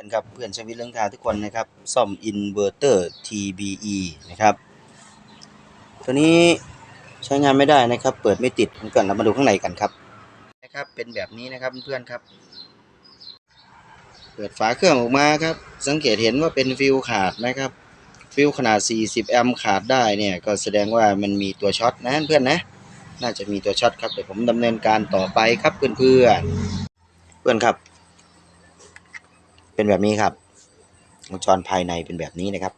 กันครับเพื่อนชวิตเรื่องทาทุกคนนะครับซ่อมอินเวอร์เตอร์ TBE นะครับ ตัวนี้ใช้งานไม่ได้นะครับ เปิดไม่ติดเหมือนกันเรามาดูข้างในกันครับนะครับ เป็นแบบนี้นะครับเพื่อนครับ เปิดฝาเครื่องออกมาครับ สังเกตเห็นว่าเป็นฟิวขาดนะครับ ฟิวขนาด 40 แอมป์ขาดได้เนี่ย ก็แสดงว่ามันมีตัวช็อตนะเพื่อนนะ น่าจะมีตัวช็อตครับเดี๋ยวผมดำเนินการต่อไปครับเพื่อนๆเพื่อนครับ เป็นแบบนี้ครับวงจรภายในเป็นแบบนี้นะครับ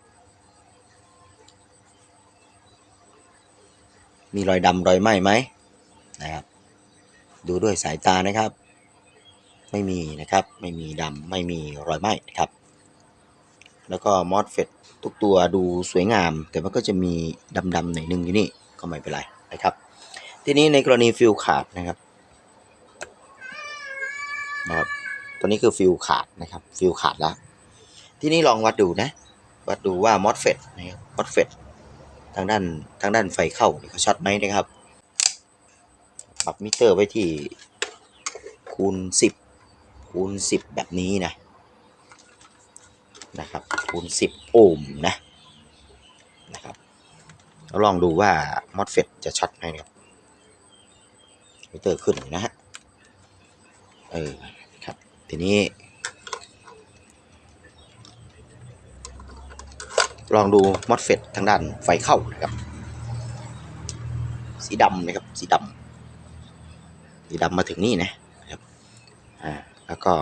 มีรอยดำรอยไหม้ไหมนะครับ ดูด้วยสายตานะครับ ไม่มีนะครับ ไม่มีดำไม่มีรอยไหม้นะครับ แล้วก็มอสเฟตทุกตัวดูสวยงาม แต่มันก็จะมีดำๆหน่อยนึงอยู่นี่ก็ไม่เป็นไรนะครับ ทีนี้ในกรณีฟิลขาดนะครับนะครับ ตัวนี้คือฟิลขาดนะครับ ฟิลขาดแล้ว ที่นี้ลองวัดดูนะ วัดดูว่ามอสเฟตนะครับมอสเฟตทางด้านทางด้านไฟเข้าเขาช็อตไหมนะครับ ปรับมิเตอร์ไว้ที่คูณ 10 คูณ 10 แบบนี้นะนะครับคูณ 10 โอห์มนะนะครับแล้วลองดูว่ามอสเฟตจะช็อตไหมนะครับมิเตอร์ขึ้นนะฮะเออ ทีนี้ ลองดูมอสเฟตทางด้านไฟเข้านะครับ สีดำนะครับ สีดำสีดำมาถึงนี่นะครับอ่าแล้วก็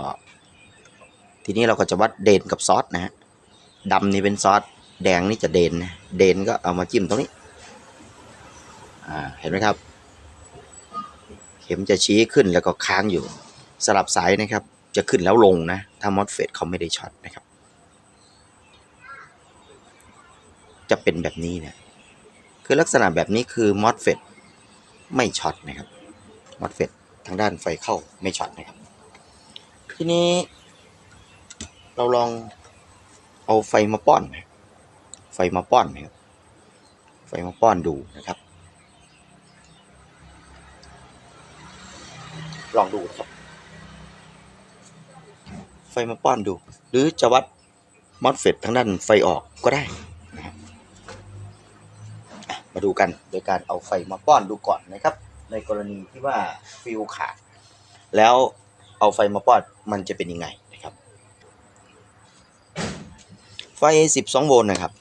ทีนี้เราก็จะวัดเดนกับซอสนะฮะดำนี่เป็นซอสแดงนี่จะเดนนะเดนก็เอามาจิ้มตรงนี้อ่าเห็นไหมครับ เข็มจะชี้ขึ้นแล้วก็ค้างอยู่สลับสายนะครับ จะขึ้นแล้วลงนะ ถ้ามอสเฟตเขาไม่ได้ช็อตนะครับ จะเป็นแบบนี้นะคือลักษณะแบบนี้คือมอสเฟตไม่ช็อตนะครับมอสเฟตทางด้านไฟเข้าไม่ช็อตนะครับ ทีนี้เราลองเอาไฟมาป้อนนะไฟมาป้อนนะครับ ไฟมาป้อนดูนะครับ ลองดูครับ ฟมาป้อนดู หรือจะวัดมอสเฟตทางด้านไฟออกก็ได้นะครับมาดูกันโดยการเอาไฟมาป้อนดูก่อนนะครับ ในกรณีที่ว่าฟิวขาด แล้วเอาไฟมาป้อนมันจะเป็นยังไงนะครับ ไฟ 12 โวลต์นะครับ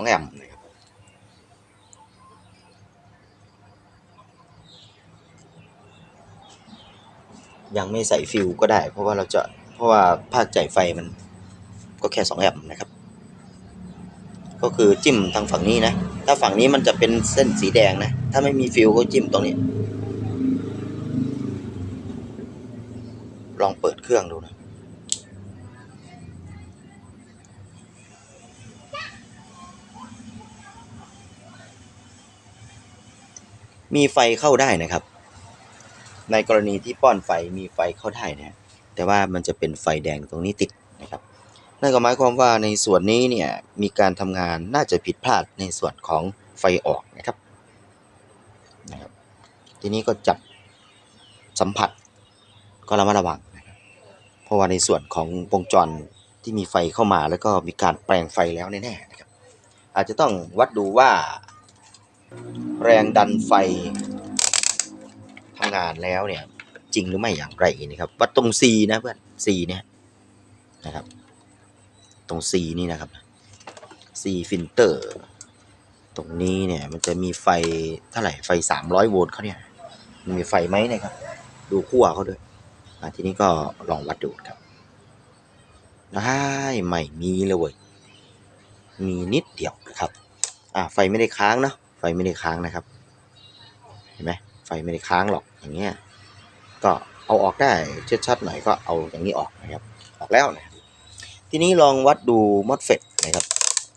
2 แอมป์นะครับ ยังไม่ใส่ฟิวก็ได้ เพราะว่าเราจะเพราะว่าภาคจ่ายไฟมันก็แค่2แอมป์นะครับ ก็คือจิ้มทางฝั่งนี้นะ ถ้าฝั่งนี้มันจะเป็นเส้นสีแดงนะ ถ้าไม่มีฟิวก็จิ้มตรงนี้ ลองเปิดเครื่องดูนะมีไฟเข้าได้นะครับ ในกรณีที่ป้อนไฟมีไฟเข้าได้นะแต่ว่ามันจะเป็นไฟแดงตรงนี้ติดนะครับนั่นก็หมายความว่าในส่วนนี้เนี่ยมีการทำงานน่าจะผิดพลาดในส่วนของไฟออกนะครับนะครับ ทีนี้ก็จับสัมผัสก็ระมัดระวังนะครับเพราะว่าในส่วนของวงจรที่มีไฟเข้ามาแล้วก็มีการแปลงไฟแล้วแน่ๆนะครับ อาจจะต้องวัดดูว่า แรงดันไฟ งานแล้วเนี่ย จริงหรือไม่อย่างไรนะครับวัดตรง C นะเพื่อน C เนี่ยนะครับ ตรง C นี่นะครับ C ฟิลเตอร์ตรงนี้เนี่ยมันจะมีไฟเท่าไหร่ไฟ 300 โวลต์เขาเนี่ยมันมีไฟไหมนะครับ ดูขั้วเขาด้วยทีนี้ก็ลองวัดดูครับได้ไม่มีเลย มีนิดเดียวนะครับ อะไฟไม่ได้ค้างเนาะไฟไม่ได้ค้างนะครับ เห็นไหม ฟไม่ได้ค้างหรอกอย่างเงี้ยก็เอาออกได้ชัดๆหน่อยก็เอาอย่างนี้ออกนะครับออกแล้วนะทีนี้ลองวัดดูมอสเฟตนะครับ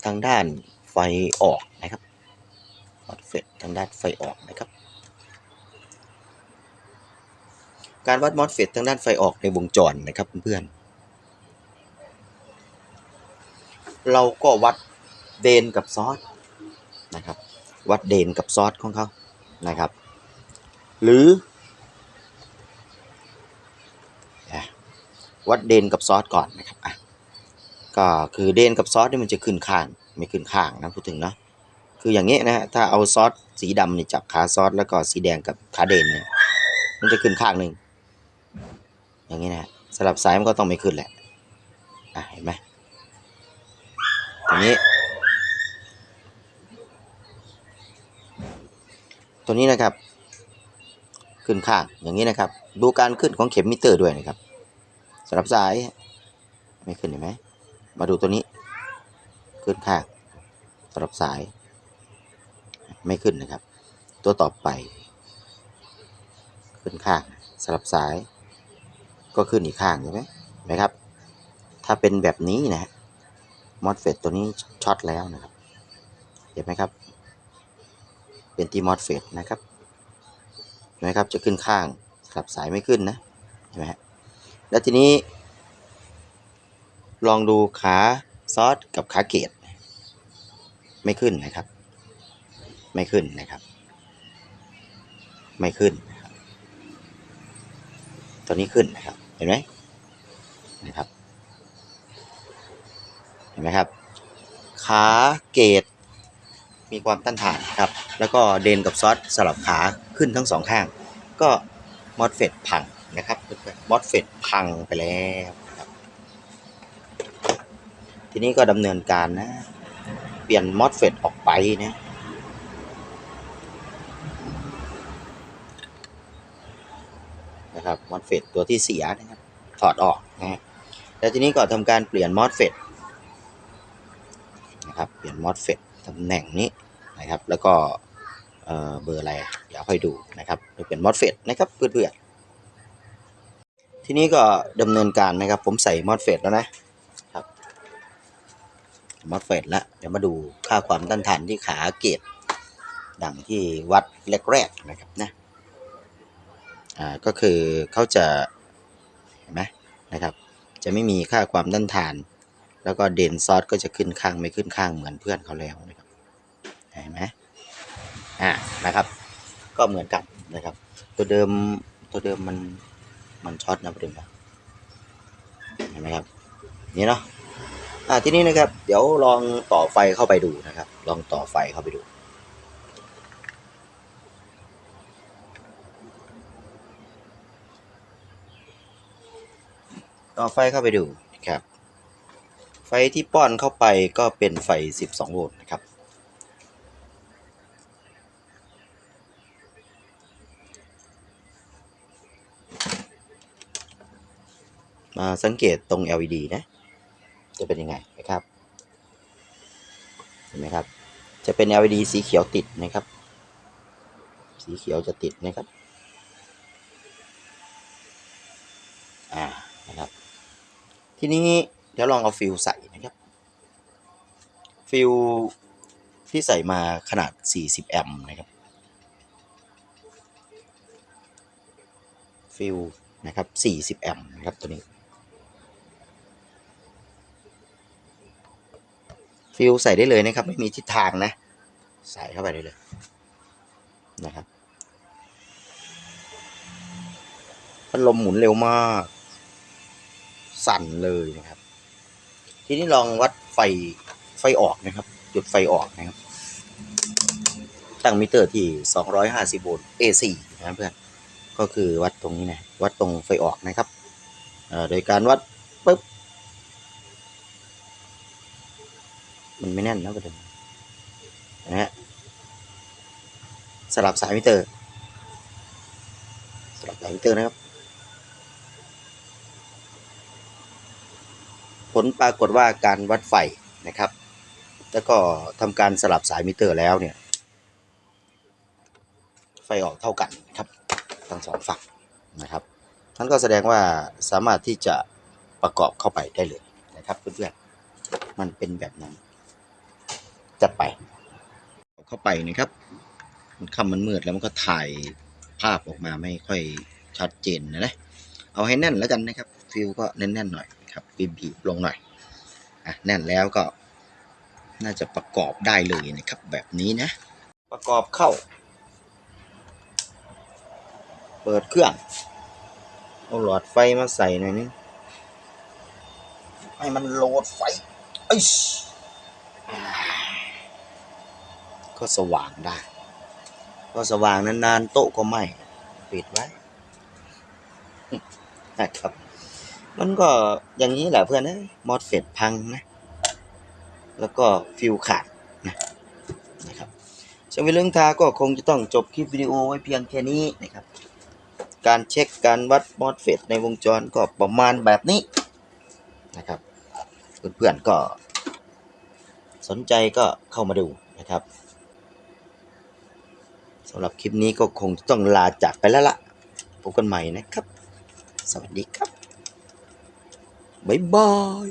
ทางด้านไฟออกนะครับมอสเฟตทางด้านไฟออกนะครับ การวัดมอสเฟตทางด้านไฟออกในวงจรนะครับเพื่อนๆเราก็วัดเดนกับซอสนะครับ วัดเดนกับซอสของเขานะครับ หรือ วัดเดนกับซอสก่อนนะครับอะก็คือเดนกับซอสนี่มันจะขึ้นข้างไม่ขึ้นข้างนะพูดถึงเนาะคืออย่างนี้นะฮะถ้าเอาซอสสีดำนี่จับขาซอสแล้วก็สีแดงกับขาเดนเนี่ยมันจะขึ้นข้างหนึ่งอย่างนี้นะฮะสลับซ้ายมันก็ต้องไม่ขึ้นแหละอะเห็นไหมทีนี้ ตัวนี้นะครับ ขึ้นข้างอย่างนี้นะครับ ดูการขึ้นของเข็มมิเตอร์ด้วยนะครับสำหรับสายไม่ขึ้นเห็นไหมมาดูตัวนี้ ขึ้นข้างสำหรับสาย ไม่ขึ้นนะครับ ตัวต่อไป ขึ้นข้างสลับสาย ก็ขึ้นอีกข้างใช่ไหมไหมครับ ถ้าเป็นแบบนี้นะมอสเฟตตัวนี้ช็อตแล้วนะครับ เห็นไหมครับ เป็นที่มอสเฟตนะครับ ไหมครับจะขึ้นข้างสลับสายไม่ขึ้นนะเห็นไหมฮะแล้วทีนี้ ลองดูขาซอสกับขาเกตไม่ขึ้นนะครับ ไม่ขึ้นนะครับ ไม่ขึ้นนะครับตัวนี้ขึ้นนะครับเห็นไหมนะครับเห็นไหมครับ ขาเกต มีความต้านทานครับ แล้วก็เดนกับซอสสลับขาขึ้นทั้งสองข้าง ก็มอสเฟตพังนะครับมอสเฟตพังไปแล้วครับ ทีนี้ก็ดำเนินการนะ เปลี่ยนมอสเฟตออกไปนะนะครับมอสเฟตตัวที่เสียนะครับถอดออกนะฮะแล้วทีนี้ก็ทำการเปลี่ยนมอสเฟตนะครับเปลี่ยนมอสเฟตตำแหน่งนี้ นะครับ แล้วก็เเบอร์อะไรอะเดี๋ยวค่อยดูนะครับเปลี่ยนมอสเฟตนะครับเพื่อนๆทีนี้ก็ดำเนินการนะครับ ผมใส่มอสเฟตแล้วนะครับมอสเฟตแล้วเดี๋ยวมาดูค่าความต้านทานที่ขาเกตดังที่วัดแรกๆนะครับนะอ่าก็คือเขาจะเห็นไหมนะครับ จะไม่มีค่าความต้านทาน แล้วก็เดนซอสก็จะขึ้นข้างไม่ขึ้นข้างเหมือนเพื่อนเขาแล้วนะครับ เห็นไหมอ่านะครับ ก็เหมือนกันนะครับ ตัวเดิมตัวเดิมมันมันช็อตนะประเด็นนะเห็นไหมครับนี่เนาะอ่าทีนี้นะครับ เดี๋ยวลองต่อไฟเข้าไปดูนะครับ ลองต่อไฟเข้าไปดูต่อไฟเข้าไปดูนะครับ ไฟที่ป้อนเข้าไปก็เป็นไฟ 12 โวลต์นะครับ มาสังเกตตรง LED นะ จะเป็นยังไงนะครับ เห็นไหมครับ จะเป็น LED สีเขียวติดนะครับ สีเขียวจะติดนะครับ อ่า นะครับ ทีนี้เดี๋ยวลองเอาฟิลใส่นะครับ ฟิลที่ใส่มาขนาด 40 แอมป์นะครับ ฟิลนะครับ 40 แอมป์นะครับตัวนี้ ฟิลใส่ได้เลยนะครับ ไม่มีทิศทางนะ ใส่เข้าไปได้เลยนะครับพัดลมหมุนเร็วมาก สั่นเลยนะครับ ทีนี้ลองวัดไฟไฟออกนะครับ จุดไฟออกนะครับ ตั้งมิเตอร์ที่ 250 โวลต์ AC นะเพื่อนก็คือวัดตรงนี้นะวัดตรงไฟออกนะครับโดยการวัดปุ๊บ มันไม่แน่นนะประเด็นนะฮะสลับสายมิเตอร์สลับสายมิเตอร์นะครับ ผลปรากฏว่าการวัดไฟนะครับ แล้วก็ทำการสลับสายมิเตอร์แล้วเนี่ย ไฟออกเท่ากันครับทั้งสองฝั่งนะครับนั่นก็แสดงว่าสามารถที่จะประกอบเข้าไปได้เลยนะครับเพื่อนๆมันเป็นแบบนั้น จัดไป เข้าไปนะครับ มันค่ำมันมืดแล้วมันก็ถ่ายภาพออกมาไม่ค่อยชัดเจนนะนะเอาให้แน่นแล้วกันนะครับ ฟิลก็แน่นๆหน่อยครับบีบๆลงหน่อยอะแน่นแล้วก็ น่าจะประกอบได้เลยนะครับ แบบนี้นะ ประกอบเข้า เปิดเครื่องเอาหลอดไฟมาใส่หน่อยนึงให้มันโหลดไฟเอ้ย ก็สว่างได้ ก็สว่างนานๆโต๊ะก็ไหม้ปิดไว้นะครับ มันก็อย่างนี้แหละเพื่อนเอ้ยมอสเฟตพังนะ แล้วก็ฟิวขาดนะนะครับช่างวิเรื่องทาก็คงจะต้องจบคลิปวิดีโอไว้เพียงแค่นี้นะครับ การเช็คการวัดมอสเฟตในวงจรก็ประมาณแบบนี้นะครับเพื่อนๆก็สนใจก็เข้ามาดูนะครับำหรับคลิปนี้ก็คงต้องลาจากไปแล้วล่ะพบกันใหม่นะครับ สวัสดีครับ บ๊ายบาย